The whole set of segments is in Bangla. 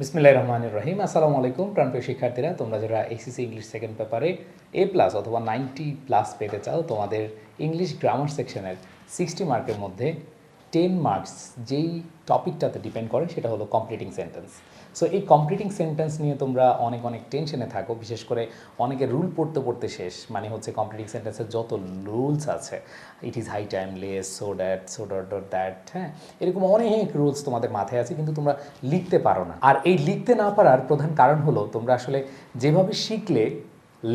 বিসমিল্লাহ রহমান রহিম। আসসালামু আলাইকুম প্রাণপ্রিয় শিক্ষার্থীরা, তোমরা যারা এসিসি ইংলিশ সেকেন্ড পেপারে এ প্লাস অথবা নাইনটি প্লাস পেতে চাও, তোমাদের ইংলিশ গ্রামার সেকশনের সিক্সটি মার্কের মধ্যে টেন মার্কস যেই টপিকটাতে ডিপেন্ড করে, সেটা হলো কমপ্লিটিং সেন্টেন্স সো এই কমপ্লিটিং সেন্টেন্স নিয়ে তোমরা অনেক অনেক টেনশনে থাকো। বিশেষ করে অনেকে রুল পড়তে পড়তে শেষ। মানে হচ্ছে কমপ্লিটিং সেন্টেন্সের যত রুলস আছে it is high time less so that so dot dot that হ্যাঁ? এরকম অনেক রুলস তোমাদের মাথায় আছে, কিন্তু তোমরা লিখতে পারো না। আর এই লিখতে না পারার প্রধান কারণ হলো, তোমরা আসলে যেভাবে শিখলে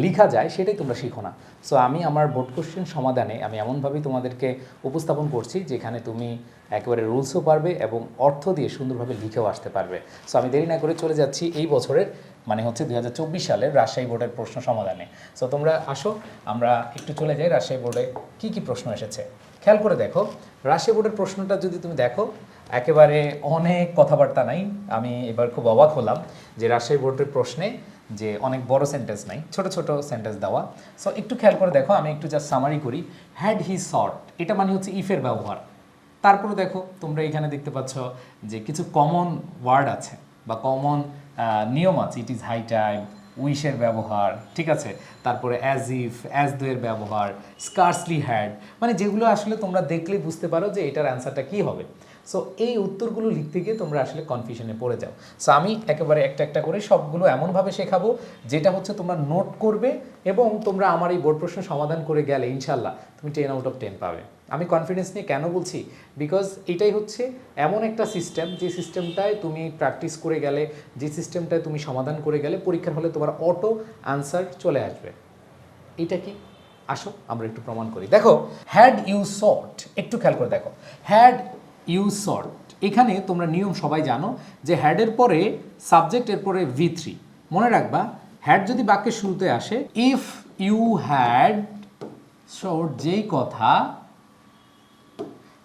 লেখা যায়, সেটাই তোমরা শিখো না। সো আমি আমার বোর্ড কোশ্চেন সমাধানে আমি এমনভাবেই তোমাদেরকে উপস্থাপন করছি, যেখানে তুমি একেবারে রুলসও পারবে এবং অর্থ দিয়ে সুন্দরভাবে লিখেও আসতে পারবে। সো আমি দেরি না করে চলে যাচ্ছি এই বছরের মানে হচ্ছে দু হাজার চব্বিশ সালের রাজশাহী বোর্ডের প্রশ্ন সমাধানে। সো তোমরা আসো, আমরা একটু চলে যাই রাজশাহী বোর্ডে কী কী প্রশ্ন এসেছে। খেয়াল করে দেখো, রাজশাহী বোর্ডের প্রশ্নটা যদি তুমি দেখো, একেবারে অনেক কথাবার্তা নাই। আমি এবার খুব অবাক হলাম যে রাজশাহী বোর্ডের প্রশ্নে যে অনেক বড় সেন্টেন্স নাই, ছোট ছোট সেন্টেন্স দেওয়া। সো একটু খেয়াল করে দেখো, আমি একটু জাস্ট সামারি করি। হ্যাড হি শর্ট এটা মানে হচ্ছে ইফের ব্যবহার। তারপরে দেখো, তোমরা এখানে দেখতে পাচ্ছ যে কিছু কমন ওয়ার্ড আছে, বা কমন নিয়ম আছে। ইট ইজ হাই টাইম উইশের ব্যবহার, ঠিক আছে? তারপরে অ্যাজ ইফ অ্যাজ এর ব্যবহার স্কার্সলি হ্যাড মানে যেগুলো আসলে তোমরা দেখলেই বুঝতে পারো যে এটার অ্যান্সারটা কী হবে। সো এই উত্তরগুলো লিখতে গিয়ে তোমরা আসলে কনফিউশনে পড়ে যাও। সো আমি একেবারে একটা একটা করে সবগুলো এমনভাবে শেখাবো, যেটা হচ্ছে তোমরা নোট করবে এবং তোমরা আমার এই বোর্ড প্রশ্ন সমাধান করে গেলে ইনশাল্লাহ তুমি টেন আউট অফ টেন পাবে। আমি কনফিডেন্স নিয়ে কেন বলছি? বিকজ এটাই হচ্ছে এমন একটা সিস্টেম যে সিস্টেমটায় তুমি প্র্যাকটিস করে গেলে, যে সিস্টেমটায় তুমি সমাধান করে গেলে পরীক্ষার হলে তোমার অটো আনসার চলে আসবে। এটা কি? আসো, আমরা একটু প্রমাণ করি। দেখো হ্যাড ইউ সর্ট একটু খেয়াল করে দেখো। হ্যাড ইউ সর্ট এখানে তোমরা নিয়ম সবাই জানো যে হ্যাডের পরে সাবজেক্টের পরে ভি থ্রি মনে রাখবা হ্যাড যদি বাক্যের শুরুতে আসে ইফ ইউ হ্যাড শর্ট যেই কথা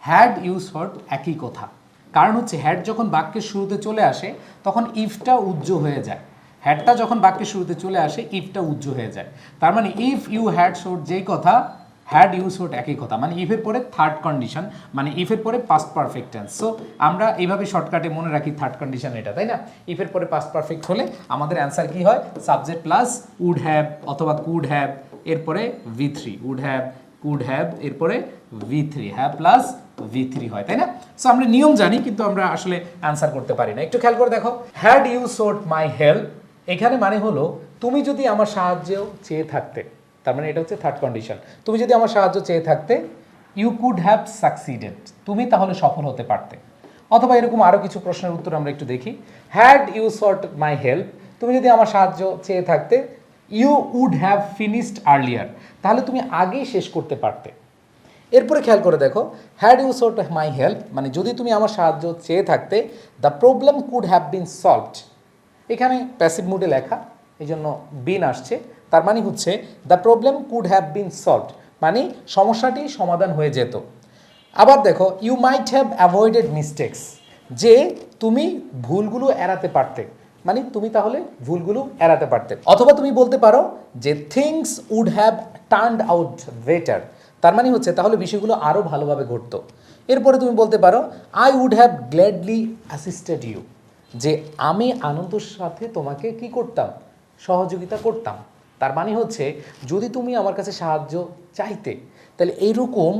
হ্যাড ইউ শর্ট একই কথা। কারণ হচ্ছে হ্যাড যখন বাক্যের শুরুতে চলে আসে, তখন ইফটা উজ্জ হয়ে যায়। হ্যাডটা যখন বাক্যের শুরুতে চলে আসে ইফটা উজ্জ হয়ে যায়। তার মানে ইফ ইউ হ্যাড শোট যেই কথা হ্যাড ইউজ হোট একই কথা। মানে ইফের পরে থার্ড কন্ডিশন মানে ইফের পরে পাস্ট পারফেক্ট টেন্স সো আমরা এইভাবে শর্টকাটে মনে রাখি থার্ড কন্ডিশন এটা, তাই না? ইফের পরে পাস্ট পারফেক্ট হলে আমাদের অ্যান্সার কি হয়? সাবজেক্ট প্লাস উড হ্যাভ অথবা কুড হ্যাভ এরপরে V three would have could have এরপরে V three have plus V three হয়, তাই না? সো আমরা নিয়ম জানি, কিন্তু আমরা আসলে অ্যান্সার করতে পারি না। একটু খেয়াল করে দেখো। Had you sought my help এখানে মানে হলো, তুমি যদি আমার সাহায্য চেয়ে থাকতে। তার মানে এটা হচ্ছে থার্ড কন্ডিশন তুমি যদি আমার সাহায্য চেয়ে থাকতে ইউ কুড হ্যাভ সাকসিডেড তুমি তাহলে সফল হতে পারতে। অথবা এরকম আরও কিছু প্রশ্নের উত্তর আমরা একটু দেখি। Had you sought my help তুমি যদি আমার সাহায্য চেয়ে থাকতে you would have finished earlier তাহলে তুমি আগেই শেষ করতে পারতে। এরপরে খেয়াল করে দেখো had you sought my help মানে যদি তুমি আমার সাহায্য চেয়ে থাকতে the problem could have been solved এখানে প্যাসিভ মুডে লেখা এই জন্য বিন আসছে। তার মানে হচ্ছে the problem could have been solved মানে সমস্যাটি সমাধান হয়ে যেত। আবার দেখো you might have avoided mistakes যে তুমি ভুলগুলো এড়াতে পারতে। মানে তুমি তাহলে ভুলগুলো এড়াতে পারতে। অথবা তুমি বলতে পারো যে things would have turned out better তার মানে হচ্ছে, তাহলে বিষয়গুলো আরও ভালোভাবে ঘটতো। এরপরে তুমি বলতে পারো I would have gladly assisted you যে, আমি আনন্দের সাথে তোমাকে কি করতাম? সহযোগিতা করতাম তার মানে হচ্ছে, যদি তুমি আমার কাছে সাহায্য চাইতে, তাহলে এইরকম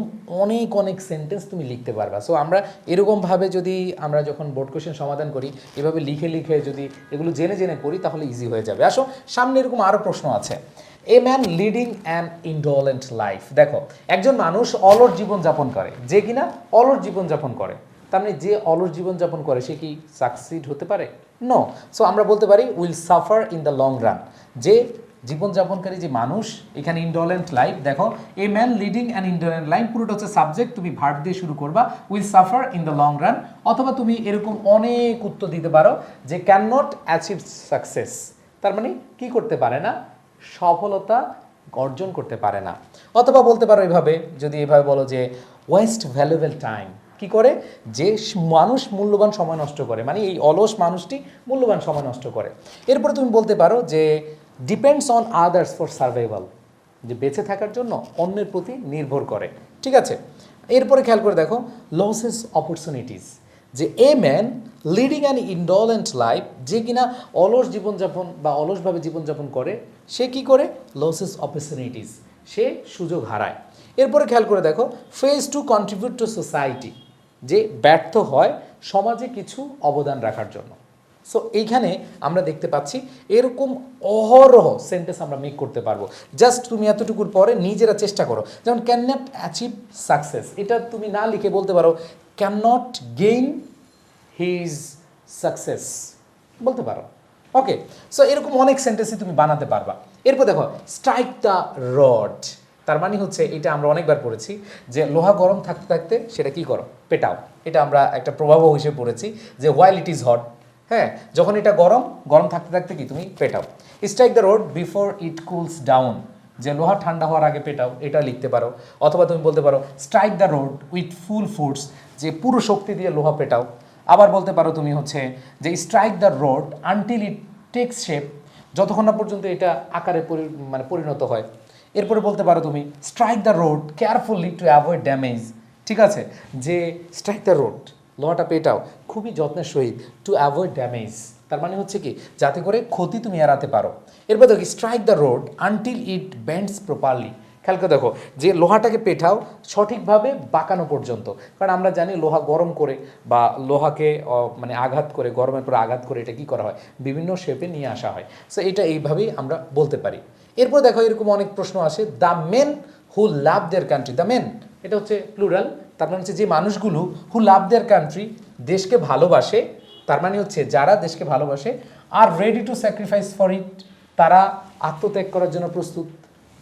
অনেক অনেক সেন্টেন্স তুমি লিখতে পারবা। সো আমরা এরকমভাবে যদি আমরা যখন বোর্ড কোশ্চেন সমাধান করি, এভাবে লিখে লিখে যদি এগুলো জেনে জেনে করি, তাহলে ইজি হয়ে যাবে। আসো, সামনে এরকম আরও প্রশ্ন আছে। A man leading an indolent life দেখো, একজন মানুষ অলস জীবনযাপন করে। যে কিনা অলস জীবনযাপন করে। তার মানে যে অলস জীবনযাপন করে, সে কি সাকসিড হতে পারে? নো সো আমরা বলতে পারি will suffer in the long run যে জীবনযাপনকারী যে মানুষ, এখানে ইন্ডোলেন্ট লাইফ দেখো a man leading an indolent life পুরোটা হচ্ছে সাবজেক্ট তুমি ভার্ব দিয়ে শুরু করবা will suffer in the long run অথবা তুমি এরকম অনেক উত্তর দিতে পারো, যে ক্যান নট অ্যাচিভ সাকসেস তার মানে কি করতে পারে না, সফলতা অর্জন করতে পারে না। অথবা বলতে পারো এভাবে, যদি এভাবে বলো যে ওয়েস্ট ভ্যালুয়েবল টাইম কি করে? যে মানুষ মূল্যবান সময় নষ্ট করে মানে এই অলস মানুষটি মূল্যবান সময় নষ্ট করে। এরপরে তুমি বলতে পারো যে depends on others for survival যে বেঁচে থাকার জন্য অন্যের প্রতি নির্ভর করে। ঠিক আছে? এরপরে খেয়াল করে দেখো লসেস অপরচুনিটিস যে a man leading an indolent life যে কিনা অলস জীবনযাপন বা অলসভাবে জীবনযাপন করে, সে কি করে? লসেস অপরচুনিটিস সে সুযোগ হারায়। এরপরে খেয়াল করে দেখো fails to contribute to society যে ব্যর্থ হয় সমাজে কিছু অবদান রাখার জন্য। সো এইখানে আমরা দেখতে পাচ্ছি এরকম অহরহ সেন্টেন্স আমরা মেক করতে পারব। জাস্ট তুমি এতটুকুর পরে নিজেরা চেষ্টা করো। যেমন ক্যান নট অ্যাচিভ সাকসেস এটা তুমি না লিখে বলতে পারো can not gain his success বলতে পারো। ওকে সো এরকম অনেক সেন্টেন্সই তুমি বানাতে পারবা। এরপর দেখো স্ট্রাইক দ্য রড তার মানে হচ্ছে, এটা আমরা অনেকবার পড়েছি, যে লোহা গরম থাকতে থাকতে সেটা কি করো? পেটাও। এটা আমরা একটা প্রভাব হিসেবে পড়েছি, যে ওয়াইল ইট ইজ হট হ্যাঁ যখন এটা গরম গরম থাকতে থাকতে কি তুমি পেটাও। Strike the rod before it cools down যে লোহা ঠান্ডা হওয়ার আগে পেটাও, এটা লিখতে পারো। অথবা তুমি বলতে পারো strike the rod with full force যে পুরো শক্তি দিয়ে লোহা পেটাও। আবার বলতে পারো তুমি হচ্ছে যে strike the rod until it takes shape যতক্ষণ না পর্যন্ত এটা আকারে মানে পরিণত হয়। এরপরে বলতে পারো তুমি strike the road carefully to avoid damage ঠিক আছে? যে স্ট্রাইক দ্য রোড লোহাটা পেটাও খুবই যত্নের সহিত টু অ্যাভয়েড ড্যামেজ তার মানে হচ্ছে কি, যাতে করে ক্ষতি তুমি এড়াতে পারো। এরপর দেখো strike the rod until it bends properly খেয়াল করে দেখো, যে লোহাটাকে পেঠাও সঠিকভাবে বাঁকানো পর্যন্ত। কারণ আমরা জানি লোহা গরম করে বা লোহাকে মানে আঘাত করে, গরমের পর আঘাত করে এটা কি করা হয়? বিভিন্ন শেপে নিয়ে আসা হয়। সো এটা এইভাবেই আমরা বলতে পারি। এরপর দেখো, এরকম অনেক প্রশ্ন আসে। The men who love their country the men এটা হচ্ছে প্লুরাল তার মানে হচ্ছে যে মানুষগুলো হু লাভ দেয়ার কান্ট্রি দেশকে ভালোবাসে, তার মানে হচ্ছে যারা দেশকে ভালোবাসে আর ready to sacrifice for it তারা আত্মত্যাগ করার জন্য প্রস্তুত।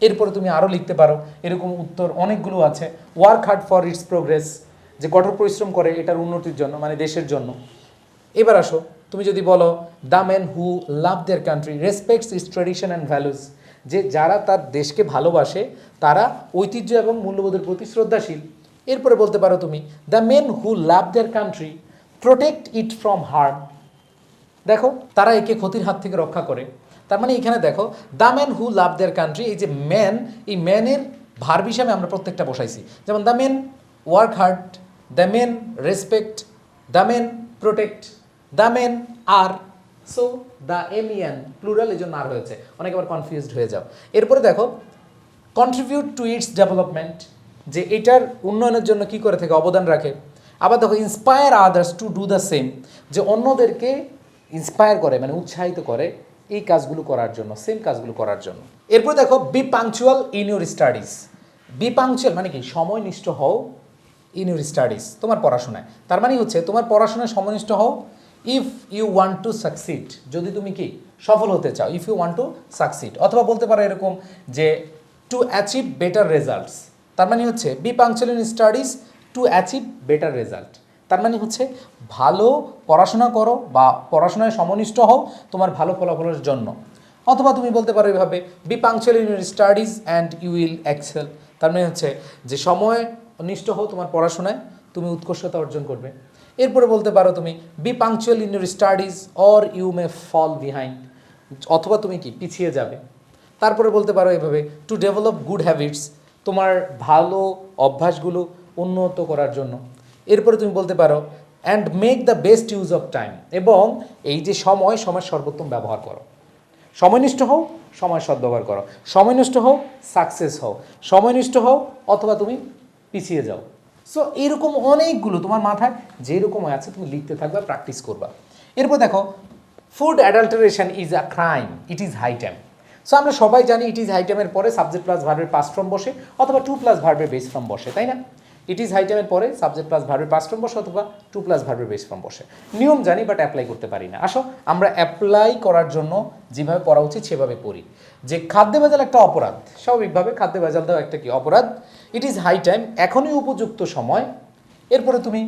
এরপরে তুমি আরও লিখতে পারো, এরকম উত্তর অনেকগুলো আছে। Work hard for its progress যে কঠোর পরিশ্রম করে এটার উন্নতির জন্য মানে দেশের জন্য। এবার আসো, তুমি যদি বলো the man who love their country respects his tradition and values যে যারা তার দেশকে ভালোবাসে, তারা ঐতিহ্য এবং মূল্যবোধের প্রতি শ্রদ্ধাশীল। এরপরে বলতে পারো তুমি the men who love their country protect it from harm দেখো, তারা একে ক্ষতির হাত থেকে রক্ষা করে। তার মানে এখানে দেখো the man who love their country এই যে ম্যান এই ম্যানের ভার্ব হিসাবে আমরা প্রত্যেকটা বসাইছি। যেমন the men work hard the men respect the men protect the men R so the এমিয়ান প্লুরাল এই জন্য আর হয়েছে। অনেক আবার কনফিউজড হয়ে যাও। এরপরে দেখো কন্ট্রিবিউট টু ইটস ডেভেলপমেন্ট যে এটার উন্নয়নের জন্য কি করে থাকে অবদান রাখে। আবার দেখো inspire others to do the same যে অন্যদেরকে ইন্সপায়ার করে মানে উৎসাহিত করে এই কাজগুলো করার জন্য সেম কাজগুলো করার জন্য। এরপর দেখো be punctual in your studies be punctual মানে কি? সময়নিষ্ঠ হও ইন ইউর স্টাডিজ তোমার পড়াশোনায়। তার মানে হচ্ছে, তোমার পড়াশোনায় সময়নিষ্ঠ হও if you want to succeed যদি তুমি কি? সফল হতে চাও if you want to succeed অথবা বলতে পারো এরকম যে টু অ্যাচিভ বেটার রেজাল্টস তার মানে হচ্ছে be punctual in studies to achieve better result তার মানে হচ্ছে ভালো পড়াশোনা করো বা পড়াশোনায় সমনিষ্ঠ হও তোমার ভালো ফলাফলের জন্য। অথবা তুমি বলতে পারো এভাবে be punctual in studies and you will excel তার মানে হচ্ছে যে সময় নিষ্ঠ হও তোমার পড়াশোনায়, তুমি উৎকর্ষতা অর্জন করবে। এরপরে বলতে পারো তুমি be punctual in your studies or you may fall behind অথবা তুমি কি, পিছিয়ে যাবে। তারপরে বলতে পারো এভাবে টু ডেভেলপ গুড হ্যাবিটস তোমার ভালো অভ্যাসগুলো উন্নত করার জন্য। এরপরে তুমি বলতে পারো and make the best use of time এবং এই যে সময় সময় সর্বোত্তম ব্যবহার করো। সময়নিষ্ঠ হও, সময় সদ্ব্যবহার করো। সময়নিষ্ঠ হও সাকসেস হও। সময়নিষ্ঠ হও, অথবা তুমি পিছিয়ে যাও। সো এরকম অনেকগুলো তোমার মাথায় যেরকম আছে, তুমি লিখতে থাকবা প্র্যাকটিস করবা। এরপর দেখো food adulteration is a crime it is high time so আমরা সবাই জানি ইট ইজ হাই টাইমের পরে সাবজেক্ট প্লাস ভার্বের পাস ফ্রম বসে, অথবা টু প্লাস ভার্বের বেস ফ্রম বসে, তাই না? ইট ইজ হাই টাইমের পরে সাবজেক্ট প্লাস ভার্বের পাস ফ্রম বসে, অথবা টু প্লাস ভার্বের বেস ফ্রম বসে। নিয়ম জানি বাট অ্যাপ্লাই করতে পারি না। আসো, আমরা অ্যাপ্লাই করার জন্য যেভাবে পড়া উচিত, সেভাবে পড়ি। যে খাদ্য ভেজাল একটা অপরাধ, স্বাভাবিকভাবে খাদ্য ভেজাল দেওয়া একটা কি অপরাধ? ইট ইজ হাই টাইম এখনই উপযুক্ত সময়। এরপরে তুমি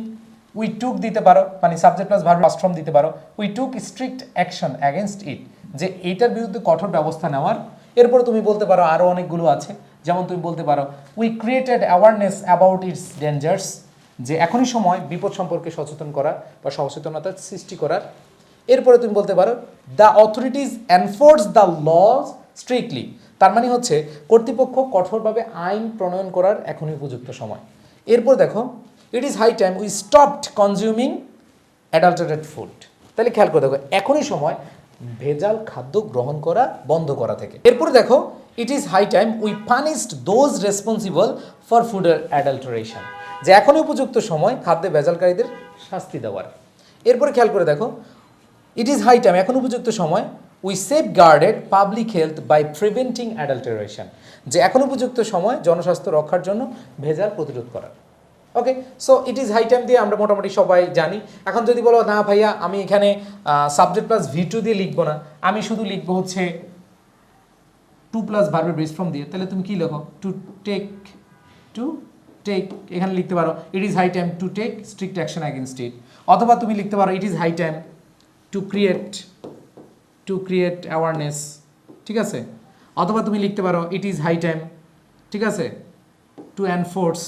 উই টুক দিতে পারো মানে subject plus verb past form দিতে পারো। We took strict action against it যে এইটার বিরুদ্ধে কঠোর ব্যবস্থা নেওয়ার। এরপরে তুমি বলতে পারো আরও অনেকগুলো আছে। যেমন তুমি বলতে পারো we created awareness about its dangers যে এখনই সময় বিপদ সম্পর্কে সচেতন করা বা সচেতনতা সৃষ্টি করার। এরপরে তুমি বলতে পারো the authorities enforce the laws strictly তার মানে হচ্ছে, কর্তৃপক্ষ কঠোরভাবে আইন প্রণয়ন করার এখনই উপযুক্ত সময়। এরপর দেখো it is high time we stopped consuming adulterated food তাহলে খেয়াল করে দেখো, এখনই সময় ভেজাল খাদ্য গ্রহণ করা বন্ধ করা থেকে। এরপরে দেখো it is high time we punished those responsible for ফুডের অ্যাডাল্টারেশন যে এখনই উপযুক্ত সময় খাদ্যে ভেজালকারীদের শাস্তি দেওয়ার। এরপরে খেয়াল করে দেখো ইট ইজ হাই টাইম এখন উপযুক্ত সময় we safeguarded public health by preventing adulteration যে এখন উপযুক্ত সময় জনস্বাস্থ্য রক্ষার জন্য ভেজাল প্রতিরোধ করার okay so it is high time দিয়ে আমরা মোটামুটি সবাই জানি। এখন যদি বলো, না ভাইয়া, আমি এখানে সাবজেক্ট প্লাস ভি টু দিয়ে লিখব না। আমি শুধু লিখব হচ্ছে টু প্লাস ভার্বের বেস ফর্ম দিয়ে। তাহলে তুমি কি লেখো? টু টেক টু টেক এখানে লিখতে পারো it is high time to take strict action against it অথবা তুমি লিখতে পারো it is high time to create to create awareness ঠিক আছে? অথবা তুমি লিখতে পারো ইট ইজ হাই টাইম ঠিক আছে? টু এনফোর্স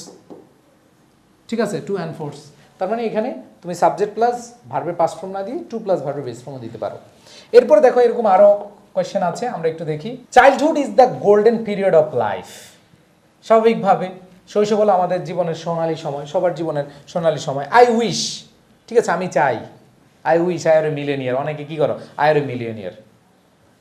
ঠিক আছে টু এনফোর্স তার মানে এখানে তুমি সাবজেক্ট প্লাস ভার্বের পাস ফর্ম না দিয়ে টু প্লাস ভার্বের বেস ফর্মও দিতে পারো। এরপর দেখো, এরকম আরও কোয়েশ্চেন আছে, আমরা একটু দেখি। Childhood is the golden period of life স্বাভাবিকভাবে শৈশব হলো আমাদের জীবনের সোনালী সময়, সবার জীবনের সোনালী সময়। আই উইশ ঠিক আছে, আমি চাই। I wish I are a millionaire অনেকে কী করো? I are a millionaire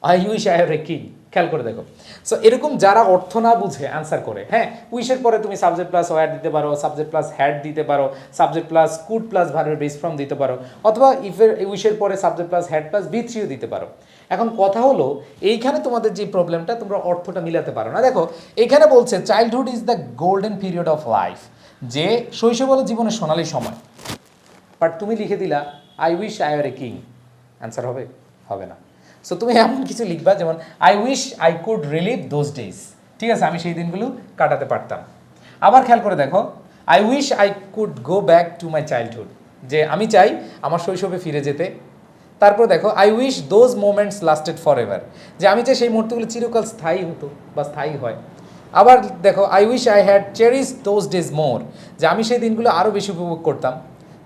I wish I are a king খেয়াল করে দেখো। সো এরকম যারা অর্থ না বুঝে অ্যান্সার করে হ্যাঁ? উইশের পরে তুমি সাবজেক্ট প্লাস ওয়ার দিতে পারো সাবজেক্ট প্লাস হ্যাড দিতে পারো সাবজেক্ট প্লাস কুড প্লাস ভার্বের বেস ফর্ম দিতে পারো, অথবা ইফের উইশের পরে subject plus had plus V থ্রিও দিতে পারো। এখন কথা হলো, এইখানে তোমাদের যে প্রবলেমটা তোমরা অর্থটা মিলাতে পারো না। দেখো, এখানে বলছে childhood is the golden period of life যে শৈশব হলো জীবনের সোনালী সময়। বাট তুমি লিখে দিলা I wish I are a king answer হবে? হবে না। সো তুমি এমন কিছু লিখবা যেমন I wish I could relive those days ঠিক আছে, আমি সেই দিনগুলো কাটাতে পারতাম। আবার খেয়াল করে দেখো I wish I could go back to my childhood যে আমি চাই আমার শৈশবে ফিরে যেতে। তারপর দেখো I wish those moments lasted forever যে আমি চাই সেই মুহূর্তগুলো চিরকাল স্থায়ী হতো বা স্থায়ী হয়। আবার দেখো I wish I had cherish those days more যে আমি সেই দিনগুলো আরও বেশি উপভোগ করতাম।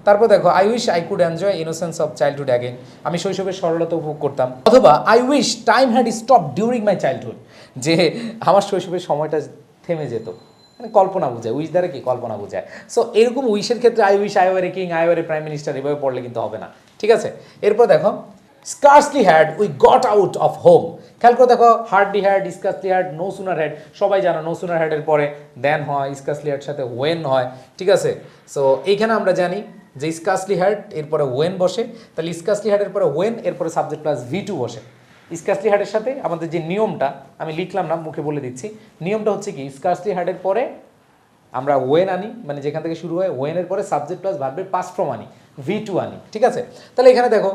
তারপর দেখো I wish I could enjoy innocence of childhood again আমি শৈশবের সরলতা উপভোগ করতাম। অথবা I wish time had stop during my childhood যে আমার শৈশবের সময়টা থেমে যেত। মানে কল্পনা বোঝায় উইশ দ্বারা কি কল্পনা বোঝায়। সো এরকম উইশের ক্ষেত্রে I wish I were king I were prime minister এভাবে পড়লে কিন্তু হবে না। ঠিক আছে? এরপর দেখো scarcely had we got out of home খেয়াল করে দেখো hardly had scarcely had no sooner had সবাই জানো নো সুনার হ্যাডের পরে দেন হয় স্কার্সলি হ্যাড সাথে ওয়েন হয়। ঠিক আছে? সো এইখানে আমরা জানি যে স্কাসলি হ্যাড এরপরে ওয়েন বসে। তাহলে স্কার্সলি হ্যাডের পরে ওয়েন এরপরে সাবজেক্ট প্লাস ভি টু বসে। স্কার্সলি হ্যাডের সাথে আমাদের যে নিয়মটা, আমি লিখলাম না, মুখে বলে দিচ্ছি। নিয়মটা হচ্ছে কি, স্কার্সলি হ্যাডের পরে আমরা ওয়েন আনি মানে যেখান থেকে শুরু হয় ওয়েনের পরে সাবজেক্ট প্লাস ভার্বের পাস ফ্রম আনি ভি টু আনি, ঠিক আছে? তাহলে এখানে দেখো,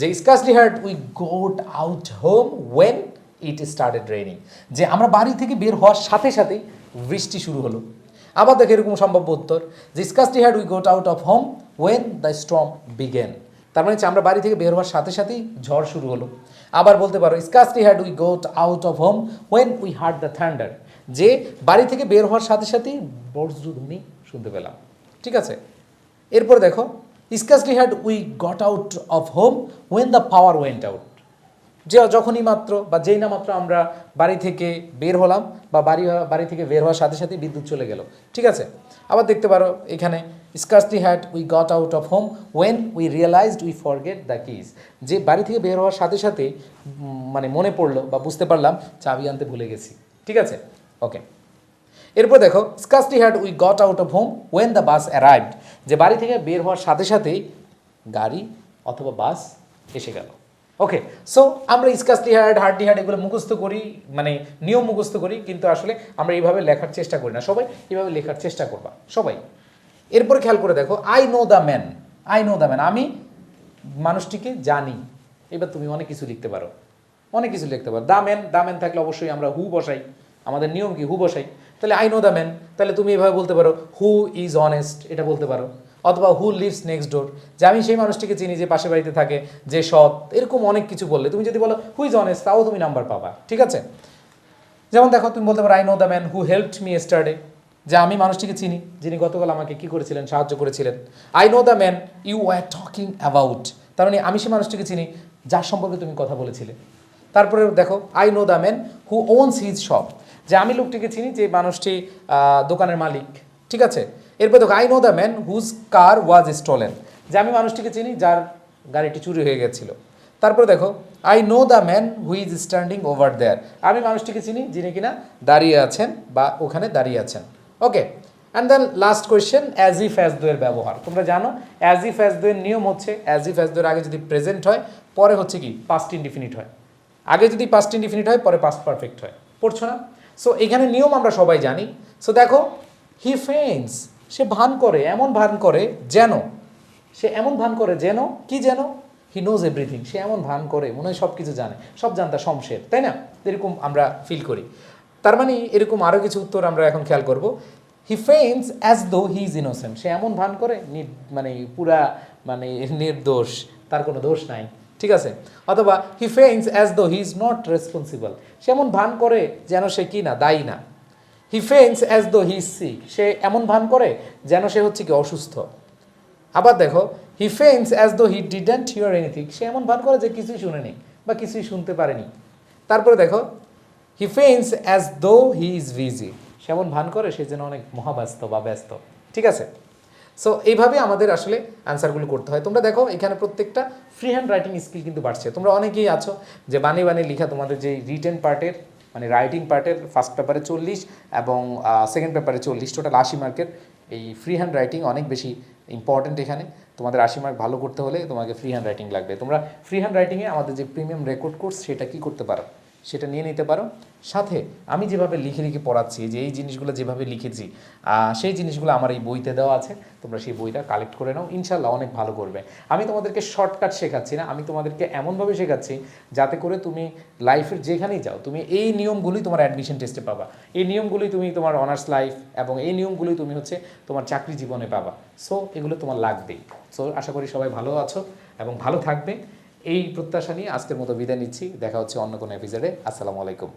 যে scarcely had we got out home when it started raining যে আমরা বাড়ি থেকে বের হওয়ার সাথে সাথেই বৃষ্টি শুরু হলো। আবার দেখো এরকম সম্ভাব্য উত্তর, যে scarcely had we got out of home when the storm began তার মানে আমরা বাড়ি থেকে বের হওয়ার সাথে সাথেই ঝড় শুরু হলো। আবার বলতে পারো scarcely had we got out of home when we heard the thunder যে বাড়ি থেকে বের হওয়ার সাথে সাথেই বজ্রধ্বনি শুনতে পেলাম। ঠিক আছে? এরপর দেখো scarcely had we got out of home when the power went out যে যখনই মাত্র বা যেই না মাত্র আমরা বাড়ি থেকে বের হলাম বা বাড়ি বাড়ি থেকে বের হওয়ার সাথে সাথে বিদ্যুৎ চলে গেল। ঠিক আছে? আবার দেখতে পারো এখানে scarcely had we got out of home when we realised we forget the keys যে বাড়ি থেকে বের হওয়ার সাথে সাথে মানে মনে পড়ল বা বুঝতে পারলাম, চাবি আনতে ভুলে গেছি। ঠিক আছে? ওকে এরপর দেখো scarcely had we got out of home when the bus arrived যে বাড়ি থেকে বের হওয়ার সাথে সাথেই গাড়ি অথবা বাস এসে গেল। ওকে সো আমরা স্কাসলি হ্যাড হার্ডলি হ্যাড এগুলো মুখস্থ করি মানে নিয়ম মুখস্থ করি, কিন্তু আসলে আমরা এইভাবে লেখার চেষ্টা করি না। সবাই এইভাবে লেখার চেষ্টা করবা, সবাই। এরপর খেয়াল করে দেখো I know the man I know the man আমি মানুষটিকে জানি। এবার তুমি অনেক কিছু লিখতে পারো, অনেক কিছু লিখতে পারো। দা ম্যান দা ম্যান থাকলে অবশ্যই আমরা হু বসাই, আমাদের নিয়ম কি হু বসাই? তাহলে আই নো দ্য ম্যান তাহলে তুমি এভাবে বলতে পারো হু ইজ অনেস্ট এটা বলতে পারো। অথবা হু লিভস নেক্সট ডোর যে আমি সেই মানুষটিকে চিনি, যে পাশে বাড়িতে থাকে, যে সৎ, এরকম অনেক কিছু বললে। তুমি যদি বলো হু ইজ অনেস্ট তাও তুমি নাম্বার পাবা, ঠিক আছে? যেমন দেখো, তুমি বলতে পারো I know the man who helped me yesterday যে আমি মানুষটিকে চিনি, যিনি গতকাল আমাকে কি করেছিলেন, সাহায্য করেছিলেন। I know the man you are talking about তার মানে আমি সেই মানুষটিকে চিনি, যার সম্পর্কে তুমি কথা বলেছিলে। তারপরে দেখো I know the man who owns his shop যে আমি লোকটিকে চিনি, যে মানুষটি দোকানের মালিক। ঠিক আছে? এরপর দেখো I know the man whose car was stolen যে আমি মানুষটিকে চিনি, যার গাড়িটি চুরি হয়ে গেছিল। তারপরে দেখো I know the man who is standing over there আমি মানুষটিকে চিনি, যিনি কিনা দাঁড়িয়ে আছেন বা ওখানে দাঁড়িয়ে আছেন। Okay and then last question as if as though এর ব্যবহার। তোমরা জানো অ্যাজ ইফ অ্যাজ দো এর নিয়ম হচ্ছে অ্যাজ ইফ অ্যাজ দো এর আগে যদি প্রেজেন্ট হয়, পরে হচ্ছে কি? পাস্ট ইনডিফিনিট হয়। আগে যদি পাস্ট ইনডিফিনিট হয়, পরে পাস্ট পারফেক্ট হয়। পড়ছো না? সো এখানে নিয়ম আমরা সবাই জানি। সো দেখো হি ফেন্স সে ভান করে, এমন ভান করে যেন, সে এমন ভান করে যেন, কি যেন? হি নোজ এভরিথিং সে এমন ভান করে, মনে হয় সব কিছু জানে। সব জানতা শমশের তাই না? এরকম আমরা ফিল করি। তার মানে এরকম আরও কিছু উত্তর আমরা এখন খেয়াল করব। হি feigns as though he is innocent সে এমন ভান করে মানে পুরা মানে নির্দোষ। তার কোনো দোষ নাই। ঠিক আছে? অথবা he feigns as though he is not responsible সে এমন ভান করে যেন সে কি না, দায়ী না। হি ফেন্স অ্যাজ দো হি সিক সে এমন ভান করে যেন সে হচ্ছে কি অসুস্থ। আবার দেখো he feigns as though he didn't hear anything সে এমন ভান করে যে কিছুই শুনেনি বা কিছুই শুনতে পারেনি। তারপরে দেখো হি feigns as though he is busy সে এমন ভান করে সে যেন অনেক মহাব্যস্ত বা ব্যস্ত। ঠিক আছে? সো এইভাবে আমাদের আসলে আনসারগুলো করতে হয়। তোমরা দেখো, এখানে প্রত্যেকটা ফ্রি হ্যান্ড রাইটিং স্কিল কিন্তু বাড়ছে। তোমরা অনেকেই আছো যে বানিয়ে বানিয়ে লিখা তোমাদের যে রিটেন পার্টের মানে রাইটিং পার্টের ফার্স্ট পেপারে চল্লিশ এবং সেকেন্ড পেপারে চল্লিশ। টোটাল আশি মার্কের এই ফ্রি হ্যান্ড রাইটিং অনেক বেশি ইম্পর্ট্যান্ট এখানে। তোমাদের আশি মার্ক ভালো করতে হলে তোমাকে ফ্রি হ্যান্ড রাইটিং লাগবে। তোমরা ফ্রি হ্যান্ড রাইটিংয়ে আমাদের যে প্রিমিয়াম রেকর্ড কোর্স সেটা কী করতে পারো? সেটা নিয়ে নিতে পারো। সাথে আমি যেভাবে লিখে লিখে পড়াচ্ছি, যে এই জিনিসগুলো যেভাবে লিখেছি সেই জিনিসগুলো আমার এই বইতে দেওয়া আছে। তোমরা সেই বইটা কালেক্ট করে নাও। ইনশাল্লাহ অনেক ভালো করবে। আমি তোমাদেরকে শর্টকাট শেখাচ্ছি না। আমি তোমাদেরকে এমনভাবে শেখাচ্ছি যাতে করে তুমি লাইফের যেখানেই যাও, তুমি এই নিয়মগুলোই তোমার অ্যাডমিশন টেস্টে পাবা। এই নিয়মগুলোই তুমি তোমার অনার্স লাইফ এবং এই নিয়মগুলোই তুমি হচ্ছে তোমার চাকরি জীবনে পাবা। সো এগুলো তোমার লাগবেই। সো আশা করি সবাই ভালো আছো এবং ভালো থাকবে। এই প্রত্যাশা নিয়ে আজকের মতো বিদায় নিচ্ছি। দেখা হচ্ছে অন্য কোনো এপিসোডে আসসালামু আলাইকুম।